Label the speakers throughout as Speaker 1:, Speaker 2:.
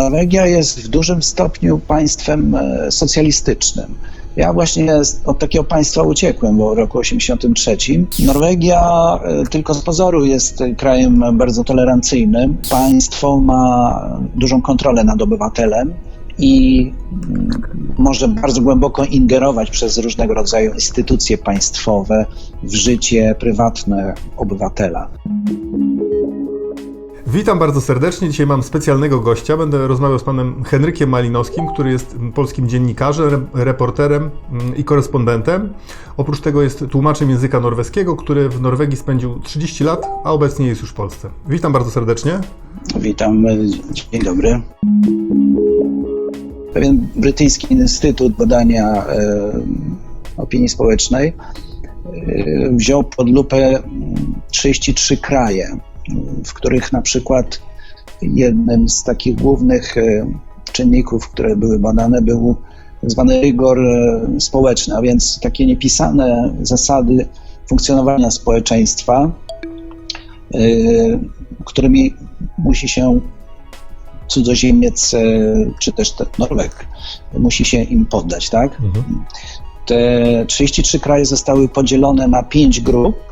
Speaker 1: Norwegia jest w dużym stopniu państwem e, socjalistycznym. Ja właśnie od takiego państwa uciekłem, bo w roku 83. Norwegia e, tylko z pozoru jest krajem bardzo tolerancyjnym. Państwo ma dużą kontrolę nad obywatelem i mm, może bardzo głęboko ingerować przez różnego rodzaju instytucje państwowe w życie prywatne obywatela.
Speaker 2: Witam bardzo serdecznie. Dzisiaj mam specjalnego gościa. Będę rozmawiał z panem Henrykiem Malinowskim, który jest polskim dziennikarzem, reporterem mm, i korespondentem. Oprócz tego jest tłumaczem języka norweskiego, który w Norwegii spędził 30 lat, a obecnie jest już w Polsce. Witam bardzo serdecznie.
Speaker 1: Witam, dzień dobry. Pewien brytyjski Instytut Badania e, Opinii Społecznej e, wziął pod lupę 33 kraje w których na przykład jednym z takich głównych e, czynników, które były badane, był tak zwany rygor e, społeczny, a więc takie niepisane zasady funkcjonowania społeczeństwa, e, którymi musi się cudzoziemiec, czy też Norweg, musi się im poddać, tak? Mhm. Te 33 kraje zostały podzielone na pięć grup,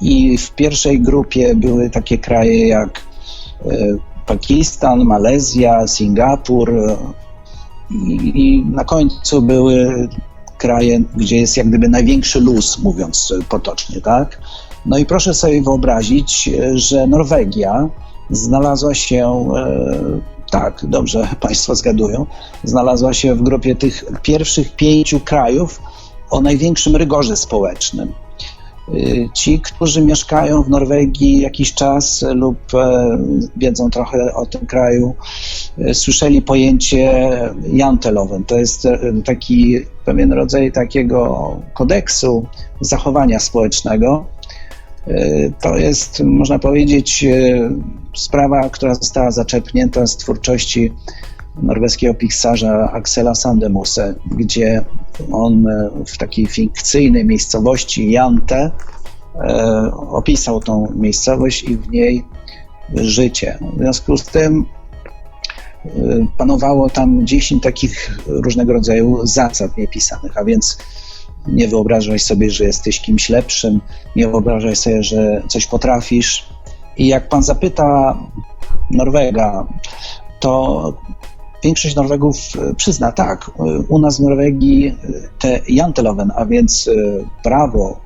Speaker 1: i w pierwszej grupie były takie kraje jak e, Pakistan, Malezja, Singapur e, i, na końcu były kraje, gdzie jest jak gdyby największy luz, mówiąc potocznie, tak? No i proszę sobie wyobrazić, że Norwegia znalazła się, e, tak, dobrze Państwo zgadują, znalazła się w grupie tych pierwszych pięciu krajów o największym rygorze społecznym. Y, ci, którzy mieszkają w Norwegii jakiś czas lub e, wiedzą trochę o tym kraju, e, słyszeli pojęcie jantelowem. To jest e, taki pewien rodzaj takiego kodeksu zachowania społecznego. To jest, można powiedzieć, sprawa, która została zaczepnięta z twórczości norweskiego pisarza Axela Sandemuse, gdzie on e, w takiej fikcyjnej miejscowości Jante e, opisał tą miejscowość i w niej życie. W związku z tym e, panowało tam 10 takich różnego rodzaju zasad niepisanych, a więc nie wyobrażaj sobie, że jesteś kimś lepszym, nie wyobrażaj sobie, że coś potrafisz. I jak pan zapyta Norwega, to Większość Norwegów e, przyzna, tak, e, u nas w Norwegii e, te janteloven, a więc prawo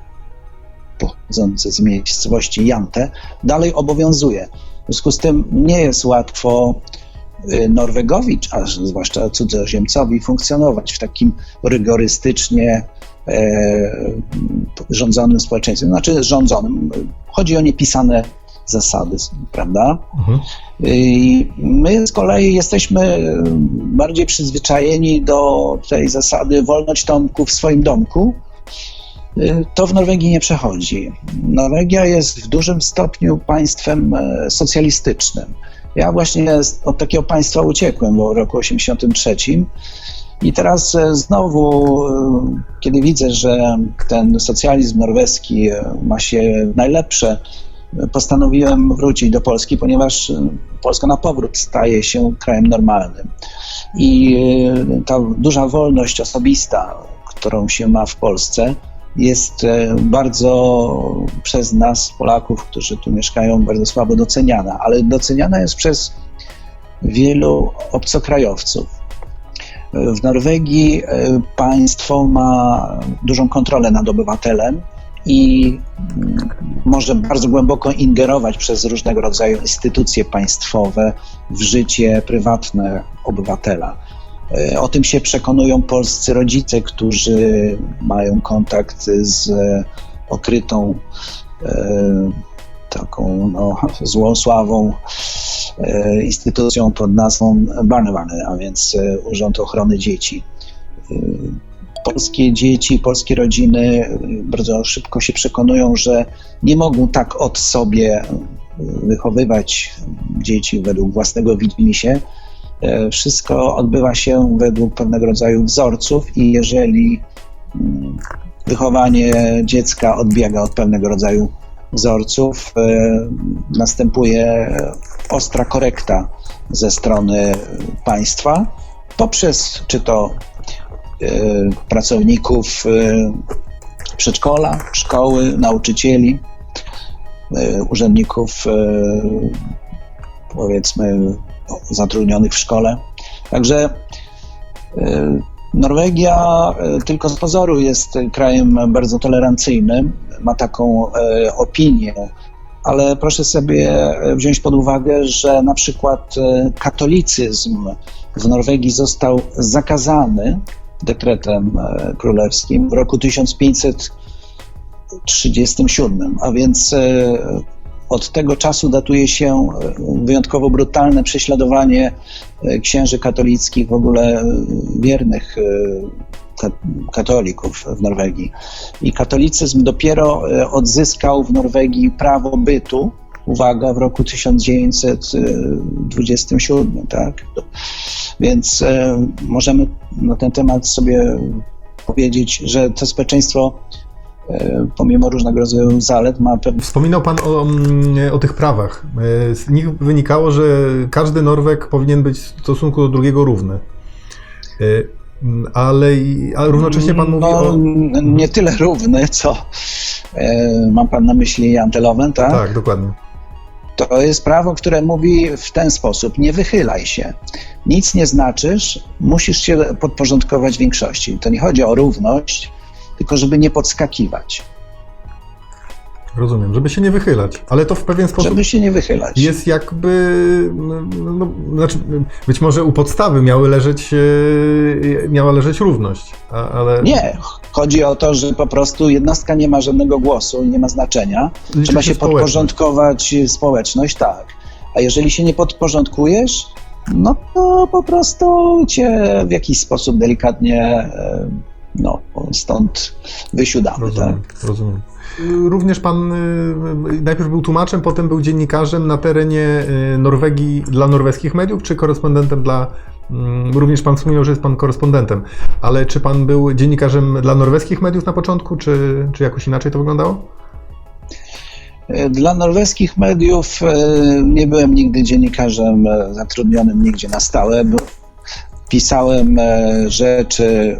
Speaker 1: pochodzące z miejscowości Jante, dalej obowiązuje. W związku z tym nie jest łatwo Norwegowi, a zwłaszcza cudzoziemcowi, funkcjonować w takim rygorystycznie e, rządzonym społeczeństwie. Znaczy rządzonym. Chodzi o niepisane zasady, prawda? Mhm. I my z kolei jesteśmy bardziej przyzwyczajeni do tej zasady wolność Tomku w swoim domku. To w Norwegii nie przechodzi. Norwegia jest w dużym stopniu państwem e, socjalistycznym. Ja właśnie od takiego państwa uciekłem w roku 83 i teraz e, znowu, e, kiedy widzę, że ten socjalizm norweski ma się najlepsze, postanowiłem wrócić do Polski, ponieważ e, Polska na powrót staje się krajem normalnym. I e, ta duża wolność osobista, którą się ma w Polsce, jest e, bardzo przez nas, Polaków, którzy tu mieszkają, bardzo słabo doceniana, ale doceniana jest przez wielu obcokrajowców. W Norwegii państwo ma dużą kontrolę nad obywatelem i może bardzo głęboko ingerować przez różnego rodzaju instytucje państwowe w życie prywatne obywatela. E, o tym się przekonują polscy rodzice, którzy mają kontakt z okrytą e, taką no, złą sławą e, instytucją pod nazwą Barnewarne, a więc Urząd Ochrony Dzieci polskie dzieci, polskie rodziny bardzo szybko się przekonują, że nie mogą tak od sobie wychowywać dzieci według własnego widzimisię. E, wszystko odbywa się według pewnego rodzaju wzorców i jeżeli wychowanie dziecka odbiega od pewnego rodzaju wzorców, następuje ostra korekta ze strony państwa, poprzez czy to pracowników e, przedszkola, szkoły, nauczycieli, e, urzędników, e, powiedzmy, zatrudnionych w szkole. Także e, Norwegia e, tylko z pozoru jest krajem bardzo tolerancyjnym, ma taką e, opinię, ale proszę sobie wziąć pod uwagę, że na przykład e, katolicyzm w Norwegii został zakazany dekretem e, królewskim w roku 1537, a więc e, od tego czasu datuje się e, wyjątkowo brutalne prześladowanie księży katolickich, w ogóle wiernych ka- katolików w Norwegii. I katolicyzm dopiero odzyskał w Norwegii prawo bytu, uwaga, w roku 1927, tak? Więc e, możemy na ten temat sobie powiedzieć, że to społeczeństwo e, pomimo różnego rodzaju zalet ma pewne
Speaker 2: Wspominał Pan o, mm, o tych prawach. E, Z nich wynikało, że każdy Norweg powinien być w stosunku do drugiego równy. E, mm, Ale i- a równocześnie Pan mówi
Speaker 1: no,
Speaker 2: o.
Speaker 1: nie tyle równy, co mam pan na myśli Antelowen, tak?
Speaker 2: Tak, dokładnie.
Speaker 1: To jest prawo, które mówi w ten sposób: nie wychylaj się. Nic nie znaczysz, musisz się podporządkować większości. To nie chodzi o równość, tylko żeby nie podskakiwać,
Speaker 2: Rozumiem, żeby się nie wychylać. Ale to w pewien sposób
Speaker 1: żeby się nie wychylać.
Speaker 2: jest jakby. No, no, znaczy, być może u podstawy miały leżeć, e, miała leżeć równość, ale.
Speaker 1: Nie, chodzi o to, że po prostu jednostka nie ma żadnego głosu i nie ma znaczenia.
Speaker 2: liczy
Speaker 1: Trzeba się
Speaker 2: społeczność.
Speaker 1: podporządkować społeczność, tak. A jeżeli się nie podporządkujesz, no to po prostu cię w jakiś sposób delikatnie e, no, stąd wysiadamy.
Speaker 2: Rozumiem,
Speaker 1: Tak?
Speaker 2: rozumiem. Również pan y, najpierw był tłumaczem, potem był dziennikarzem na terenie y, Norwegii dla norweskich mediów, czy korespondentem dla. mm, Również pan wspomniał, że jest pan korespondentem, ale czy pan był dziennikarzem dla norweskich mediów na początku, czy, czy jakoś inaczej to wyglądało?
Speaker 1: E, Dla norweskich mediów e, nie byłem nigdy dziennikarzem e, zatrudnionym nigdzie na stałe. bo Pisałem rzeczy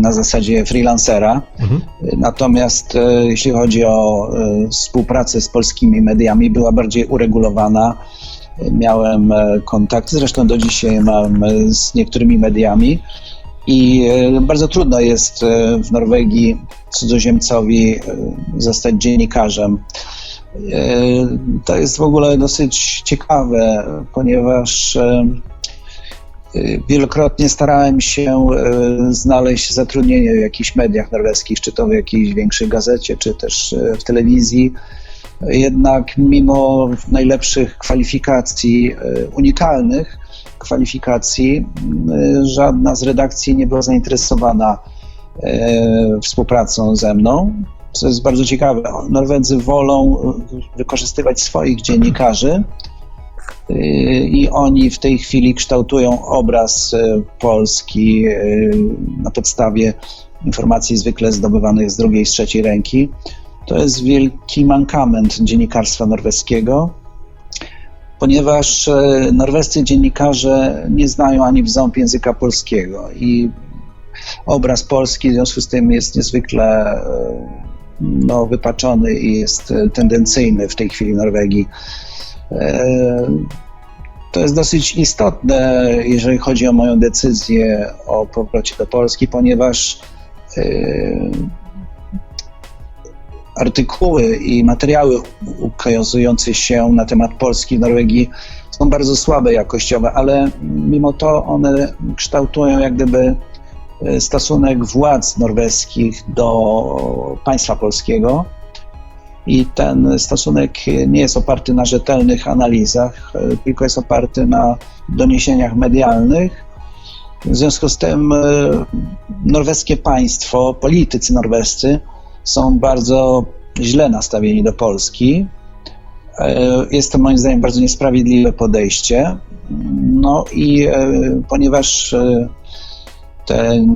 Speaker 1: na zasadzie freelancera.
Speaker 2: Mhm.
Speaker 1: Natomiast e, jeśli chodzi o e, współpracę z polskimi mediami, była bardziej uregulowana. E, Miałem e, kontakt, zresztą do dzisiaj mam e, z niektórymi mediami. I e, bardzo trudno jest e, w Norwegii cudzoziemcowi e, zostać dziennikarzem. E, To jest w ogóle dosyć ciekawe, ponieważ e, Wielokrotnie starałem się y, znaleźć zatrudnienie w jakichś mediach norweskich, czy to w jakiejś większej gazecie, czy też y, w telewizji. Jednak mimo najlepszych kwalifikacji, y, unikalnych kwalifikacji, żadna z redakcji nie była zainteresowana współpracą ze mną. Co jest bardzo ciekawe. Norwedzy wolą wykorzystywać swoich dziennikarzy, i oni w tej chwili kształtują obraz y, Polski y, na podstawie informacji zwykle zdobywanych z drugiej, z trzeciej ręki. To jest wielki mankament dziennikarstwa norweskiego, ponieważ y, norwescy dziennikarze nie znają ani w ząb języka polskiego i obraz Polski w związku z tym jest niezwykle y, no, wypaczony i jest y, tendencyjny w tej chwili Norwegii. E, To jest dosyć istotne, jeżeli chodzi o moją decyzję o powrocie do Polski, ponieważ e, artykuły i materiały ukazujące się na temat Polski w Norwegii są bardzo słabe jakościowe, ale mimo to one kształtują jak gdyby e, stosunek władz norweskich do państwa polskiego. I ten stosunek nie jest oparty na rzetelnych analizach, e, tylko jest oparty na doniesieniach medialnych. W związku z tym e, norweskie państwo, politycy norwescy są bardzo źle nastawieni do Polski. E, Jest to moim zdaniem bardzo niesprawiedliwe podejście. No i ponieważ te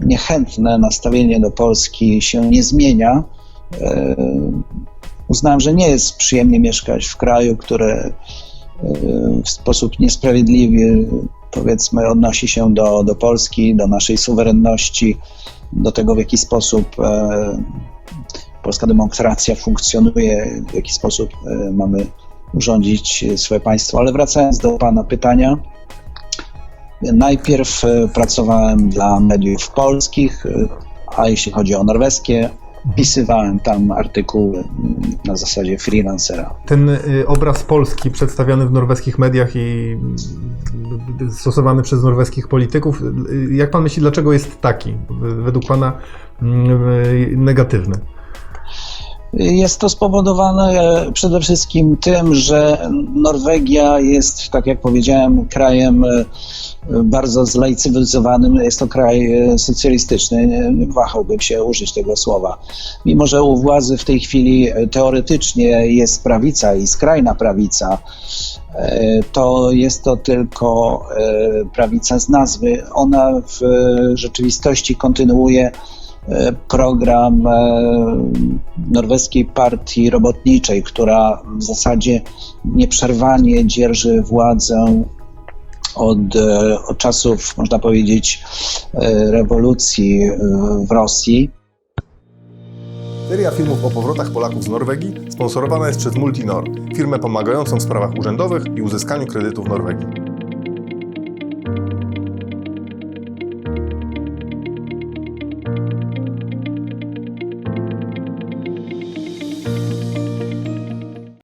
Speaker 1: niechętne nastawienie do Polski się nie zmienia, uznałem, że nie jest przyjemnie mieszkać w kraju, który w sposób niesprawiedliwy, powiedzmy, odnosi się do, do Polski, do naszej suwerenności, do tego, w jaki sposób e, polska demokracja funkcjonuje, w jaki sposób e, mamy urządzić swoje państwo. Ale wracając do Pana pytania, najpierw e, pracowałem dla mediów polskich, e, a jeśli chodzi o norweskie, pisywałem tam artykuły mm, na zasadzie freelancera.
Speaker 2: Ten y, obraz Polski przedstawiany w norweskich mediach i y, stosowany przez norweskich polityków, y, jak pan myśli, dlaczego jest taki, według pana y, negatywny?
Speaker 1: Jest to spowodowane przede wszystkim tym, że Norwegia jest, tak jak powiedziałem, krajem e, bardzo zlaicywizowanym. Jest to kraj e, socjalistyczny. Nie, wahałbym się użyć tego słowa. Mimo, że u władzy w tej chwili e, teoretycznie jest prawica i skrajna prawica, to jest to tylko prawica z nazwy. Ona w rzeczywistości kontynuuje program e, norweskiej partii robotniczej, która w zasadzie nieprzerwanie dzierży władzę od, e, od czasów, można powiedzieć, e, rewolucji e, w Rosji.
Speaker 3: Seria filmów o powrotach Polaków z Norwegii sponsorowana jest przez Multinor, firmę pomagającą w sprawach urzędowych i uzyskaniu kredytu w Norwegii.